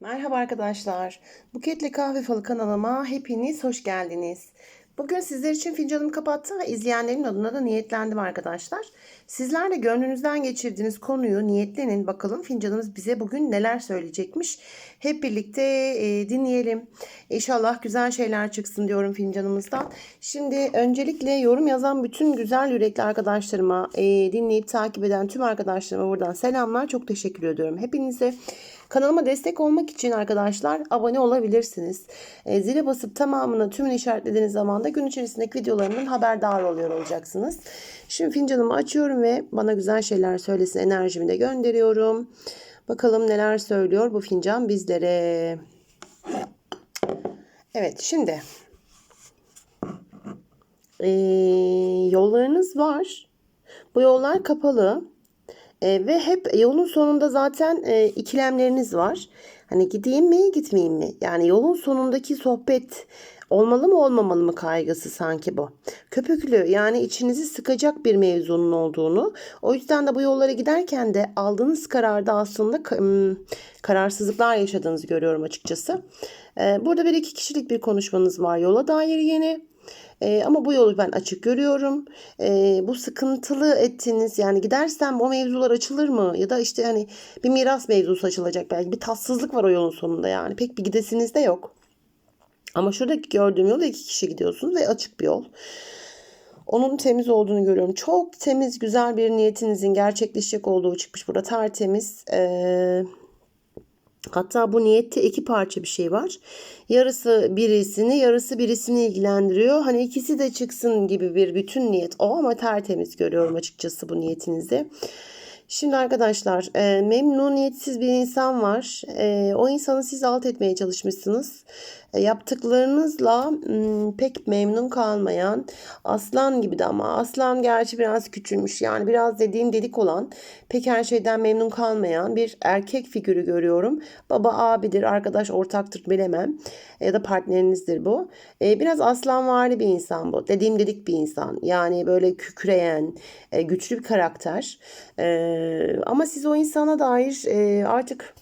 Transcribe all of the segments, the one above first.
Merhaba arkadaşlar. Buketli Kahve Falı kanalıma hepiniz hoş geldiniz. Bugün sizler için fincanımı kapattım ve izleyenlerin adına da niyetlendim arkadaşlar. Sizler de gönlünüzden geçirdiğiniz konuyu niyetlenin. Bakalım fincanımız bize bugün neler söyleyecekmiş. Hep birlikte e, dinleyelim. İnşallah güzel şeyler çıksın diyorum fincanımızdan. Şimdi öncelikle yorum yazan bütün güzel yürekli arkadaşlarıma, e, dinleyip takip eden tüm arkadaşlarıma buradan selamlar. Çok teşekkür ediyorum hepinize. Kanalıma destek olmak için arkadaşlar abone olabilirsiniz. E, zile basıp tamamını tümünü işaretlediğiniz zaman da gün içerisindeki videolarımdan haberdar oluyor olacaksınız. Şimdi fincanımı açıyorum ve bana güzel şeyler söylesin enerjimi de gönderiyorum. Bakalım neler söylüyor bu fincan bizlere. Evet şimdi e, yollarınız var. Bu yollar kapalı. E, ve hep yolun sonunda zaten e, ikilemleriniz var. Hani gideyim mi gitmeyeyim mi? Yani yolun sonundaki sohbet olmalı mı olmamalı mı kaygısı sanki bu. Köpüklü yani içinizi sıkacak bir mevzunun olduğunu. O yüzden de bu yollara giderken de aldığınız kararda aslında kararsızlıklar yaşadığınızı görüyorum açıkçası. E, burada bir iki kişilik bir konuşmanız var yola dair yeni. E, ama bu yolu ben açık görüyorum. E, bu sıkıntılı ettiğiniz yani gidersem o mevzular açılır mı? Ya da işte hani bir miras mevzusu açılacak belki. Bir tatsızlık var o yolun sonunda yani. Pek bir gidesiniz de yok. Ama şuradaki gördüğüm yolda iki kişi gidiyorsunuz ve açık bir yol. Onun temiz olduğunu görüyorum. Çok temiz, güzel bir niyetinizin gerçekleşecek olduğu çıkmış burada tertemiz. Ee, Hatta bu niyette iki parça bir şey var. Yarısı birisini, yarısı birisini ilgilendiriyor. Hani ikisi de çıksın gibi bir bütün niyet o ama tertemiz görüyorum açıkçası bu niyetinizi. Şimdi arkadaşlar e, memnuniyetsiz bir insan var. E, o insanı siz alt etmeye çalışmışsınız. E, yaptıklarınızla pek memnun kalmayan aslan gibi de ama aslan gerçi biraz küçülmüş. Yani biraz dediğim dedik olan pek her şeyden memnun kalmayan bir erkek figürü görüyorum. Baba abidir, arkadaş ortaktır bilemem. Ya da partnerinizdir bu. E, biraz aslanvari bir insan bu. Dediğim dedik bir insan. Yani böyle kükreyen, e, güçlü bir karakter. E, ama siz o insana dair e, artık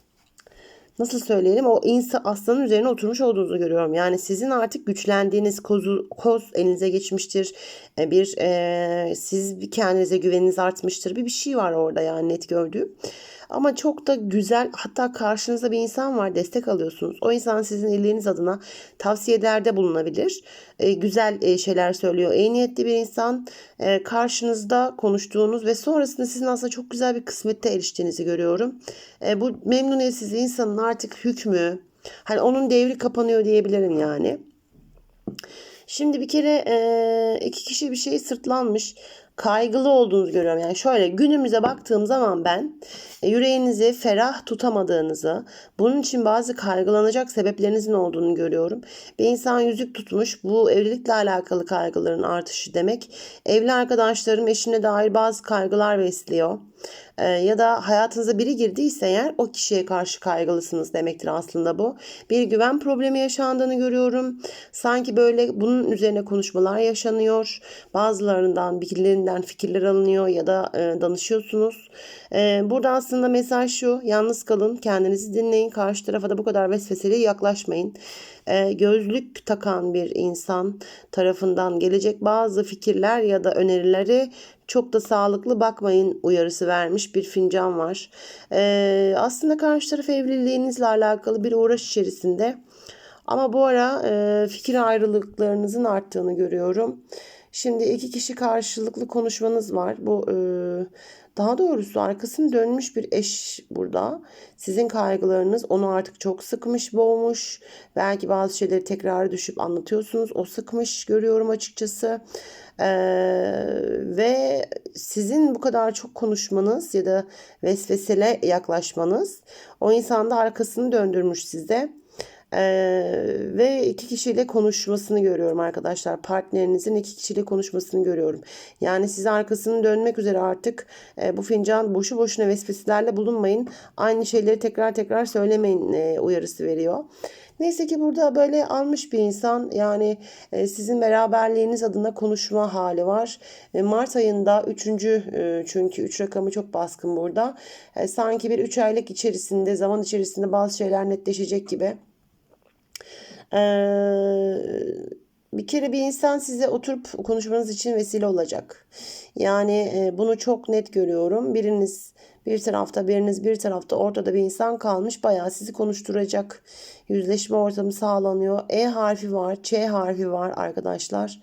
nasıl söyleyelim o insan aslanın üzerine oturmuş olduğunuzu görüyorum. Yani sizin artık güçlendiğiniz kozu, koz elinize geçmiştir. E, bir e, siz kendinize güveniniz artmıştır. Bir bir şey var orada yani net gördüğüm. Ama çok da güzel hatta karşınızda bir insan var destek alıyorsunuz. O insan sizin iyiliğiniz adına tavsiyelerde bulunabilir. E, güzel e, şeyler söylüyor. İyi niyetli bir insan e, karşınızda konuştuğunuz ve sonrasında sizin aslında çok güzel bir kısmette eriştiğinizi görüyorum. E, bu memnuniyetsiz insanın artık hükmü hani onun devri kapanıyor diyebilirim yani. Şimdi bir kere e, iki kişi bir şey sırtlanmış kaygılı olduğunuzu görüyorum. Yani şöyle günümüze baktığım zaman ben e, yüreğinizi ferah tutamadığınızı, bunun için bazı kaygılanacak sebeplerinizin olduğunu görüyorum. Bir insan yüzük tutmuş, bu evlilikle alakalı kaygıların artışı demek. Evli arkadaşlarım eşine dair bazı kaygılar besliyor e, ya da hayatınıza biri girdiyse eğer o kişiye karşı kaygılısınız demektir aslında bu. Bir güven problemi yaşandığını görüyorum. Sanki böyle bunun üzerine konuşmalar yaşanıyor. Bazılarından birilerinden fikirler alınıyor ya da e, danışıyorsunuz. E, burada aslında mesaj şu. Yalnız kalın, kendinizi dinleyin. Karşı tarafa da bu kadar vesveseli yaklaşmayın e, gözlük takan bir insan tarafından gelecek bazı fikirler ya da önerileri çok da sağlıklı bakmayın uyarısı vermiş bir fincan var. E, aslında karşı taraf evliliğinizle alakalı bir uğraş içerisinde. Ama bu ara e, fikir ayrılıklarınızın arttığını görüyorum. Şimdi iki kişi karşılıklı konuşmanız var. Bu e, daha doğrusu arkasını dönmüş bir eş burada. Sizin kaygılarınız onu artık çok sıkmış, boğmuş. Belki bazı şeyleri tekrar düşüp anlatıyorsunuz. O sıkmış görüyorum açıkçası. Ee, ve sizin bu kadar çok konuşmanız ya da vesvesele yaklaşmanız o insan da arkasını döndürmüş size. ve iki kişiyle konuşmasını görüyorum arkadaşlar. Partnerinizin iki kişiyle konuşmasını görüyorum. Yani size arkasını dönmek üzere artık e, bu fincan boşu boşuna vesveselerle bulunmayın. Aynı şeyleri tekrar tekrar söylemeyin e, uyarısı veriyor. Neyse ki burada böyle almış bir insan yani e, sizin beraberliğiniz adına konuşma hali var. E, Mart ayında üçüncü e, çünkü üç rakamı çok baskın burada. E, sanki bir üç aylık içerisinde zaman içerisinde bazı şeyler netleşecek gibi. Eee bir kere bir insan size oturup konuşmanız için vesile olacak. Yani e, bunu çok net görüyorum. Biriniz bir tarafta, biriniz bir tarafta ortada bir insan kalmış. Bayağı sizi konuşturacak. Yüzleşme ortamı sağlanıyor. E harfi var, Ç harfi var arkadaşlar.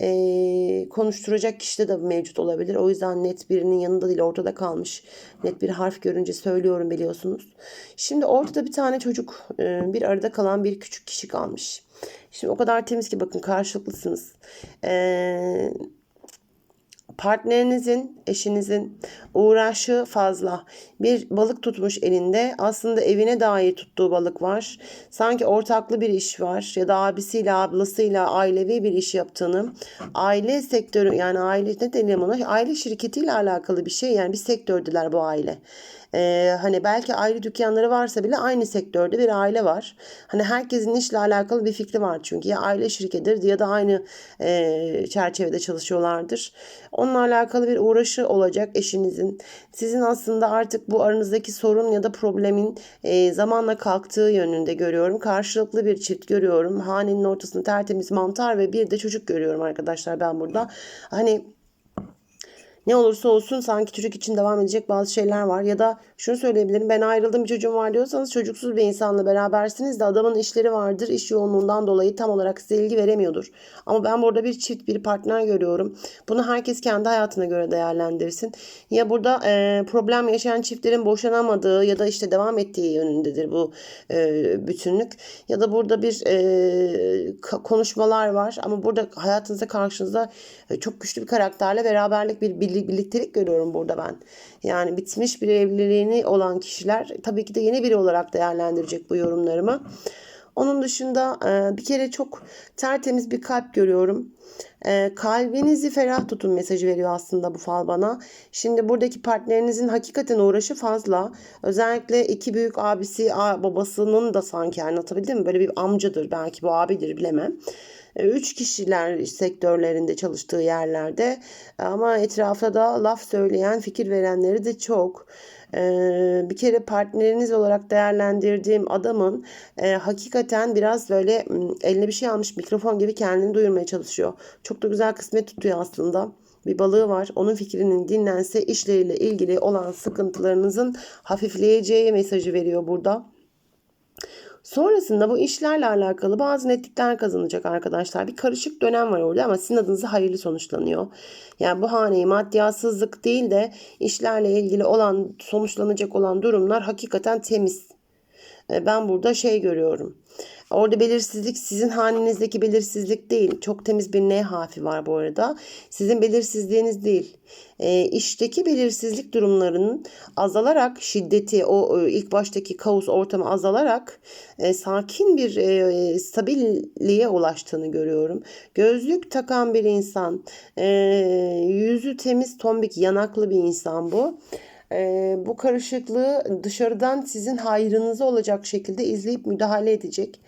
E, konuşturacak kişi de mevcut olabilir. O yüzden net birinin yanında değil ortada kalmış. Net bir harf görünce söylüyorum biliyorsunuz. Şimdi ortada bir tane çocuk, e, bir arada kalan bir küçük kişi kalmış. Şimdi o kadar temiz ki bakın karşılıklısınız. Eee partnerinizin, eşinizin uğraşı fazla. Bir balık tutmuş elinde. Aslında evine dair tuttuğu balık var. Sanki ortaklı bir iş var ya da abisiyle, ablasıyla ailevi bir iş yaptığını, aile sektörü yani aile ne diyelim ona? Aile şirketiyle alakalı bir şey. Yani bir sektördeler bu aile. Ee, hani belki ayrı dükkanları varsa bile aynı sektörde bir aile var. Hani herkesin işle alakalı bir fikri var çünkü ya aile şirketidir ya da aynı e, çerçevede çalışıyorlardır. Onunla alakalı bir uğraşı olacak eşinizin. Sizin aslında artık bu aranızdaki sorun ya da problemin e, zamanla kalktığı yönünde görüyorum. Karşılıklı bir çift görüyorum. Hanenin ortasında tertemiz mantar ve bir de çocuk görüyorum arkadaşlar ben burada. Hani ne olursa olsun sanki çocuk için devam edecek bazı şeyler var. Ya da şunu söyleyebilirim ben ayrıldım bir çocuğum var diyorsanız çocuksuz bir insanla berabersiniz de adamın işleri vardır. iş yoğunluğundan dolayı tam olarak size ilgi veremiyordur. Ama ben burada bir çift bir partner görüyorum. Bunu herkes kendi hayatına göre değerlendirsin. Ya burada e, problem yaşayan çiftlerin boşanamadığı ya da işte devam ettiği yönündedir bu e, bütünlük. Ya da burada bir e, konuşmalar var ama burada hayatınızda karşınızda e, çok güçlü bir karakterle beraberlik bir birlik, birliktelik görüyorum burada ben. Yani bitmiş bir evliliğini olan kişiler tabii ki de yeni biri olarak değerlendirecek bu yorumlarımı. Onun dışında e, bir kere çok tertemiz bir kalp görüyorum. E, kalbinizi ferah tutun mesajı veriyor aslında bu fal bana. Şimdi buradaki partnerinizin hakikaten uğraşı fazla. Özellikle iki büyük abisi babasının da sanki anlatabildim mi? Böyle bir amcadır belki bu abidir bilemem. E, üç kişiler sektörlerinde çalıştığı yerlerde ama etrafta da laf söyleyen, fikir verenleri de çok. Ee, bir kere partneriniz olarak değerlendirdiğim adamın e, hakikaten biraz böyle eline bir şey almış mikrofon gibi kendini duyurmaya çalışıyor. Çok da güzel kısmet tutuyor aslında bir balığı var. Onun fikrinin dinlense işleriyle ilgili olan sıkıntılarınızın hafifleyeceği mesajı veriyor burada. Sonrasında bu işlerle alakalı bazı netlikler kazanacak arkadaşlar. Bir karışık dönem var orada ama sizin adınıza hayırlı sonuçlanıyor. Yani bu haneyi maddiyatsızlık değil de işlerle ilgili olan sonuçlanacak olan durumlar hakikaten temiz. E, ben burada şey görüyorum. Orada belirsizlik sizin hanenizdeki belirsizlik değil. Çok temiz bir N harfi var bu arada. Sizin belirsizliğiniz değil. E, işteki belirsizlik durumlarının azalarak şiddeti o e, ilk baştaki kaos ortamı azalarak e, sakin bir e, stabilliğe ulaştığını görüyorum. Gözlük takan bir insan, e, yüzü temiz, tombik, yanaklı bir insan bu e, bu karışıklığı dışarıdan sizin hayrınıza olacak şekilde izleyip müdahale edecek.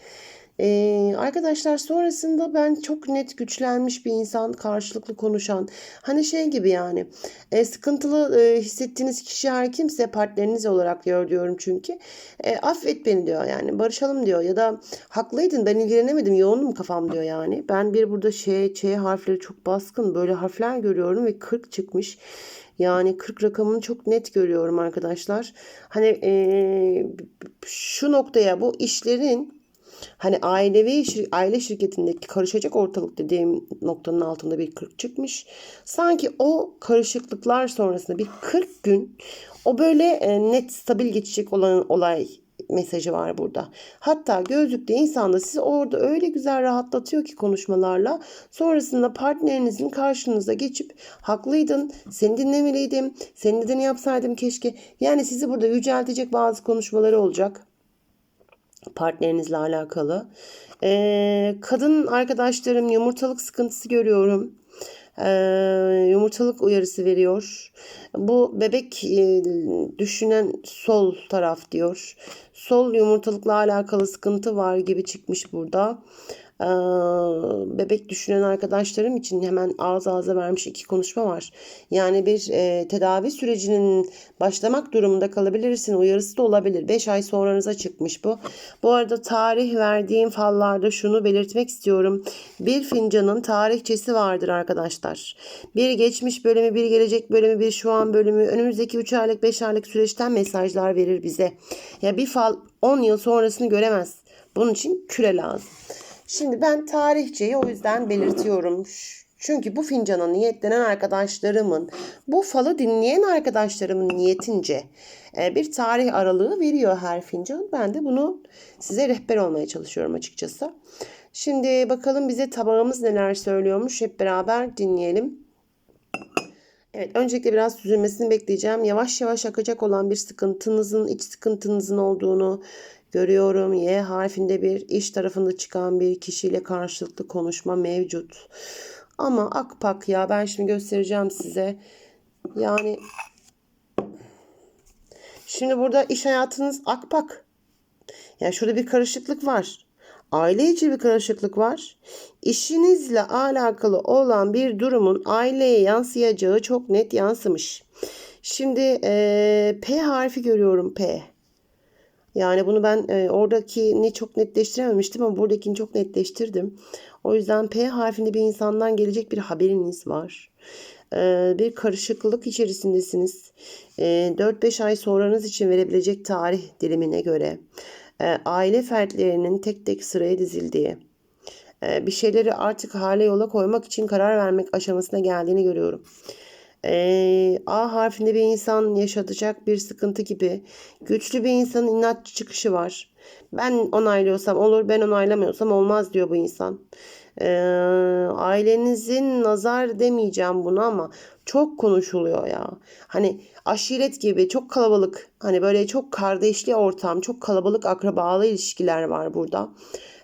Ee, arkadaşlar sonrasında ben çok net güçlenmiş bir insan karşılıklı konuşan hani şey gibi yani e, sıkıntılı e, hissettiğiniz kişi her kimse partneriniz olarak gör diyorum çünkü. E, affet beni diyor yani barışalım diyor ya da haklıydın ben ilgilenemedim yoğunum kafam diyor yani. Ben bir burada şey Ç harfleri çok baskın böyle harfler görüyorum ve 40 çıkmış yani 40 rakamını çok net görüyorum arkadaşlar. Hani e, şu noktaya bu işlerin Hani ailevi aile şirketindeki karışacak ortalık dediğim noktanın altında bir 40 çıkmış. Sanki o karışıklıklar sonrasında bir 40 gün o böyle e, net stabil geçecek olan olay mesajı var burada. Hatta gözlükte insan da sizi orada öyle güzel rahatlatıyor ki konuşmalarla. Sonrasında partnerinizin karşınıza geçip haklıydın, seni dinlemeliydim, senin dediğini yapsaydım keşke. Yani sizi burada yüceltecek bazı konuşmaları olacak. partnerinizle alakalı. Ee, kadın arkadaşlarım yumurtalık sıkıntısı görüyorum. Ee, yumurtalık uyarısı veriyor. Bu bebek e, düşünen sol taraf diyor. Sol yumurtalıkla alakalı sıkıntı var gibi çıkmış burada. Ee, bebek düşünen arkadaşlarım için hemen ağız ağza vermiş iki konuşma var. Yani bir e, tedavi sürecinin başlamak durumunda kalabilirsin. Uyarısı da olabilir. 5 ay sonranıza çıkmış bu. Bu arada tarih verdiğim fallarda şunu belirtmek istiyorum. Bir fincanın tarihçesi vardır arkadaşlar. Bir geçmiş bölümü, bir gelecek bölümü, bir şu an bölümü, önümüzdeki 3 aylık, 5 aylık süreçten mesajlar verir bize. Ya bir fal 10 yıl sonrasını göremez. Bunun için küre lazım. Şimdi ben tarihçeyi o yüzden belirtiyorum. Çünkü bu fincana niyetlenen arkadaşlarımın, bu falı dinleyen arkadaşlarımın niyetince e, bir tarih aralığı veriyor her fincan. Ben de bunu size rehber olmaya çalışıyorum açıkçası. Şimdi bakalım bize tabağımız neler söylüyormuş. Hep beraber dinleyelim. Evet, öncelikle biraz süzülmesini bekleyeceğim. Yavaş yavaş akacak olan bir sıkıntınızın, iç sıkıntınızın olduğunu görüyorum. Y harfinde bir iş tarafında çıkan bir kişiyle karşılıklı konuşma mevcut. Ama akpak ya ben şimdi göstereceğim size. Yani şimdi burada iş hayatınız akpak. Yani şurada bir karışıklık var. Aile içi bir karışıklık var. İşinizle alakalı olan bir durumun aileye yansıyacağı çok net yansımış. Şimdi e, P harfi görüyorum P. Yani bunu ben e, oradakini çok netleştirememiştim ama buradakini çok netleştirdim. O yüzden P harfinde bir insandan gelecek bir haberiniz var. E, bir karışıklık içerisindesiniz. E, 4-5 ay sonranız için verebilecek tarih dilimine göre aile fertlerinin tek tek sıraya dizildiği, e, bir şeyleri artık hale yola koymak için karar vermek aşamasına geldiğini görüyorum. E, A harfinde bir insan yaşatacak bir sıkıntı gibi güçlü bir insanın inatçı çıkışı var. Ben onaylıyorsam olur, ben onaylamıyorsam olmaz diyor bu insan. E, ailenizin nazar demeyeceğim bunu ama çok konuşuluyor ya. Hani aşiret gibi çok kalabalık, hani böyle çok kardeşli ortam, çok kalabalık akrabalı ilişkiler var burada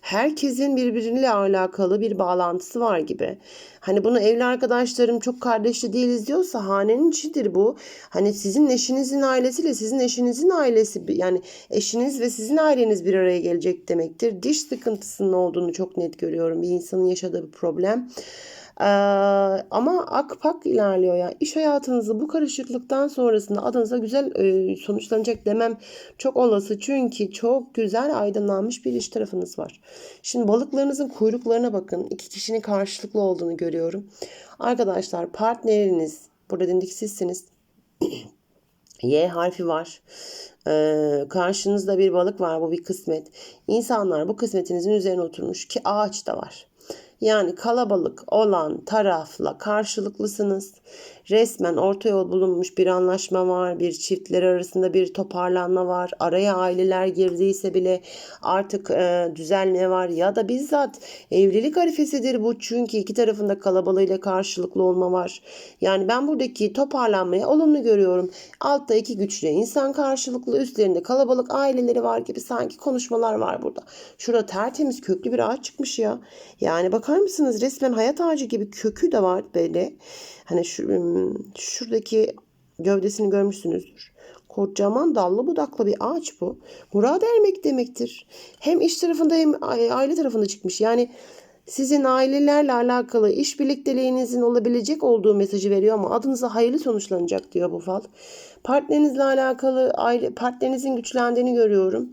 herkesin birbiriyle alakalı bir bağlantısı var gibi. Hani bunu evli arkadaşlarım çok kardeşli değiliz diyorsa hanenin içidir bu. Hani sizin eşinizin ailesiyle sizin eşinizin ailesi yani eşiniz ve sizin aileniz bir araya gelecek demektir. Diş sıkıntısının olduğunu çok net görüyorum. Bir insanın yaşadığı bir problem. Ee, ama akpak ilerliyor ya. Yani. İş hayatınızı bu karışıklıktan sonrasında adınıza güzel e, sonuçlanacak demem çok olası. Çünkü çok güzel aydınlanmış bir iş tarafınız var. Şimdi balıklarınızın kuyruklarına bakın. İki kişinin karşılıklı olduğunu görüyorum. Arkadaşlar partneriniz burada dindik sizsiniz. Y harfi var. Ee, karşınızda bir balık var. Bu bir kısmet. İnsanlar bu kısmetinizin üzerine oturmuş ki ağaç da var. Yani kalabalık olan tarafla karşılıklısınız. Resmen orta yol bulunmuş bir anlaşma var. Bir çiftler arasında bir toparlanma var. Araya aileler girdiyse bile artık e, düzenle var. Ya da bizzat evlilik arifesidir bu. Çünkü iki tarafında kalabalığıyla karşılıklı olma var. Yani ben buradaki toparlanmayı olumlu görüyorum. Altta iki güçlü insan karşılıklı üstlerinde kalabalık aileleri var gibi sanki konuşmalar var burada. Şurada tertemiz köklü bir ağaç çıkmış ya. Yani bakar mısınız resmen hayat ağacı gibi kökü de var böyle. Hani şu, şuradaki gövdesini görmüşsünüzdür. Kocaman dallı budaklı bir ağaç bu. Murad ermek demektir. Hem iş tarafında hem aile tarafında çıkmış. Yani sizin ailelerle alakalı iş birlikteliğinizin olabilecek olduğu mesajı veriyor ama adınıza hayırlı sonuçlanacak diyor bu fal. Partnerinizle alakalı aile, partnerinizin güçlendiğini görüyorum.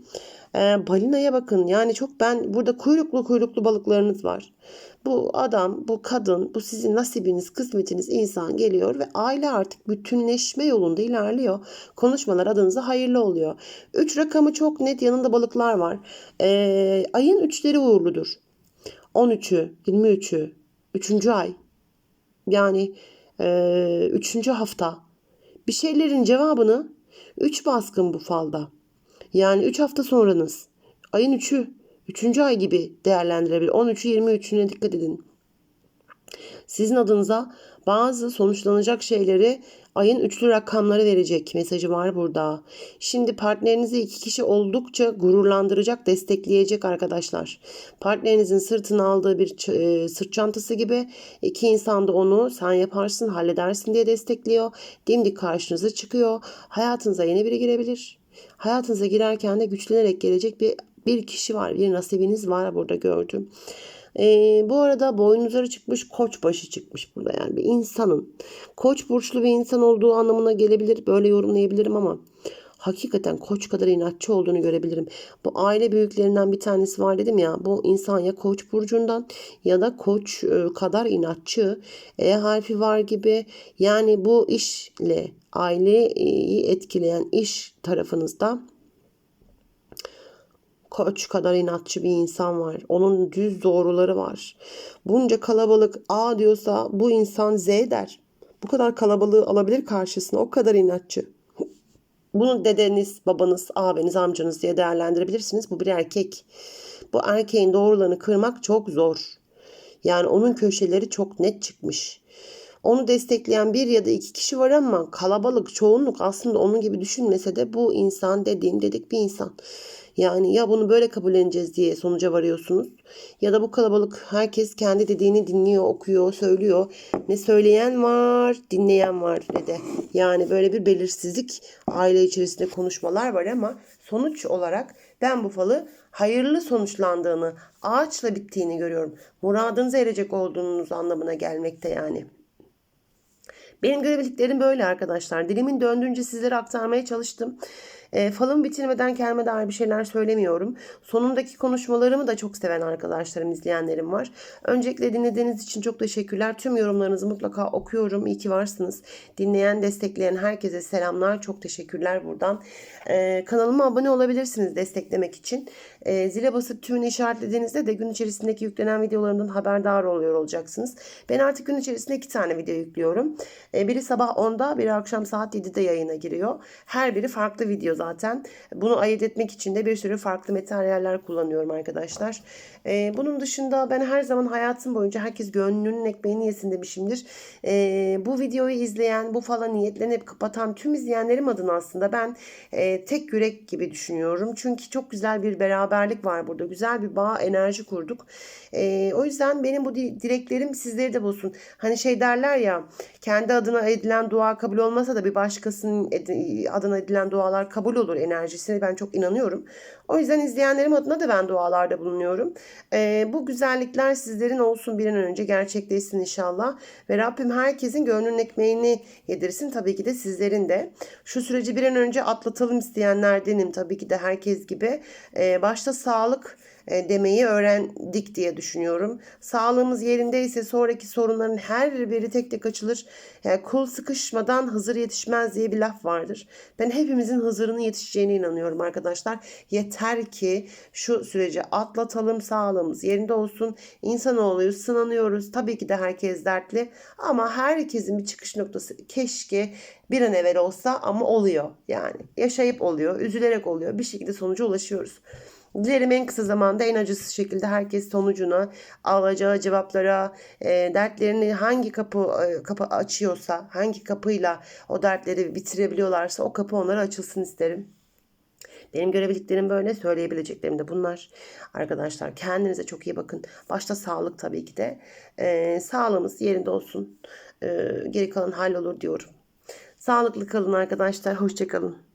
Ee, balinaya bakın. Yani çok ben burada kuyruklu kuyruklu balıklarınız var. Bu adam, bu kadın, bu sizin nasibiniz, kısmetiniz insan geliyor ve aile artık bütünleşme yolunda ilerliyor. Konuşmalar adınıza hayırlı oluyor. Üç rakamı çok net yanında balıklar var. Ee, ayın üçleri uğurludur. 13'ü, 23'ü, 3. ay. Yani e, 3. hafta. Bir şeylerin cevabını 3 baskın bu falda. Yani 3 hafta sonranız. Ayın 3'ü, 3. ay gibi değerlendirebilir. 13'ü 23'üne dikkat edin. Sizin adınıza bazı sonuçlanacak şeyleri ayın üçlü rakamları verecek mesajı var burada. Şimdi partnerinizi iki kişi oldukça gururlandıracak, destekleyecek arkadaşlar. Partnerinizin sırtına aldığı bir e, sırt çantası gibi iki insan da onu sen yaparsın, halledersin diye destekliyor. Dimdik karşınıza çıkıyor. Hayatınıza yeni biri girebilir. Hayatınıza girerken de güçlenerek gelecek bir bir kişi var, bir nasibiniz var burada gördüm. Ee, bu arada boynuzları çıkmış koç başı çıkmış burada yani bir insanın koç burçlu bir insan olduğu anlamına gelebilir böyle yorumlayabilirim ama hakikaten koç kadar inatçı olduğunu görebilirim. Bu aile büyüklerinden bir tanesi var dedim ya bu insan ya koç burcundan ya da koç e, kadar inatçı E harfi var gibi yani bu işle aileyi etkileyen iş tarafınızda koç kadar inatçı bir insan var. Onun düz doğruları var. Bunca kalabalık A diyorsa bu insan Z der. Bu kadar kalabalığı alabilir karşısına. O kadar inatçı. Bunu dedeniz, babanız, abiniz, amcanız diye değerlendirebilirsiniz. Bu bir erkek. Bu erkeğin doğrularını kırmak çok zor. Yani onun köşeleri çok net çıkmış. Onu destekleyen bir ya da iki kişi var ama kalabalık, çoğunluk aslında onun gibi düşünmese de bu insan dediğim dedik bir insan. Yani ya bunu böyle kabulleneceğiz diye sonuca varıyorsunuz ya da bu kalabalık herkes kendi dediğini dinliyor, okuyor, söylüyor. Ne söyleyen var, dinleyen var ne. Yani böyle bir belirsizlik aile içerisinde konuşmalar var ama sonuç olarak ben bu falı hayırlı sonuçlandığını, ağaçla bittiğini görüyorum. Muradınıza erecek olduğunuz anlamına gelmekte yani. Benim görebildiklerim böyle arkadaşlar. Dilimin döndüğünce sizlere aktarmaya çalıştım. E, falımı bitirmeden kendime dair bir şeyler söylemiyorum. Sonundaki konuşmalarımı da çok seven arkadaşlarım, izleyenlerim var. Öncelikle dinlediğiniz için çok teşekkürler. Tüm yorumlarınızı mutlaka okuyorum. İyi ki varsınız. Dinleyen, destekleyen herkese selamlar. Çok teşekkürler buradan. E, kanalıma abone olabilirsiniz desteklemek için. E, zile basıp tümünü işaretlediğinizde de gün içerisindeki yüklenen videolarımdan haberdar oluyor olacaksınız. Ben artık gün içerisinde iki tane video yüklüyorum. E, biri sabah 10'da, biri akşam saat 7'de yayına giriyor. Her biri farklı video zaten. Bunu ayırt etmek için de bir sürü farklı materyaller kullanıyorum arkadaşlar. Ee, bunun dışında ben her zaman hayatım boyunca herkes gönlünün ekmeğini yesin demişimdir. Ee, bu videoyu izleyen, bu falan niyetlenip kapatan tüm izleyenlerim adına aslında ben e, tek yürek gibi düşünüyorum. Çünkü çok güzel bir beraberlik var burada. Güzel bir bağ, enerji kurduk. Ee, o yüzden benim bu di- dileklerim sizleri de bulsun. Hani şey derler ya kendi adına edilen dua kabul olmasa da bir başkasının adına edilen dualar kabul olur enerjisine ben çok inanıyorum. O yüzden izleyenlerim adına da ben dualarda bulunuyorum. Ee, bu güzellikler sizlerin olsun bir an önce gerçekleşsin inşallah. Ve Rabbim herkesin gönlünün ekmeğini yedirsin. Tabii ki de sizlerin de. Şu süreci bir an önce atlatalım isteyenlerdenim tabii ki de herkes gibi. Ee, başta sağlık e, demeyi öğrendik diye düşünüyorum. Sağlığımız yerindeyse sonraki sorunların her biri tek tek açılır. Yani kul sıkışmadan Hızır yetişmez diye bir laf vardır. Ben hepimizin Hızır'ının yetişeceğine inanıyorum arkadaşlar. Yeter ki şu süreci atlatalım, sağlığımız yerinde olsun. İnsanoğluyuz, sınanıyoruz. Tabii ki de herkes dertli ama herkesin bir çıkış noktası keşke bir an evvel olsa ama oluyor yani. Yaşayıp oluyor, üzülerek oluyor. Bir şekilde sonuca ulaşıyoruz. Dilerim en kısa zamanda en acısız şekilde herkes sonucuna, alacağı cevaplara, e, dertlerini hangi kapı e, kapı açıyorsa, hangi kapıyla o dertleri bitirebiliyorlarsa o kapı onlara açılsın isterim. Benim görebildiklerim böyle, söyleyebileceklerim de bunlar. Arkadaşlar kendinize çok iyi bakın. Başta sağlık tabii ki de. E, sağlığımız yerinde olsun. E, geri kalan hallolur diyorum. Sağlıklı kalın arkadaşlar. Hoşçakalın.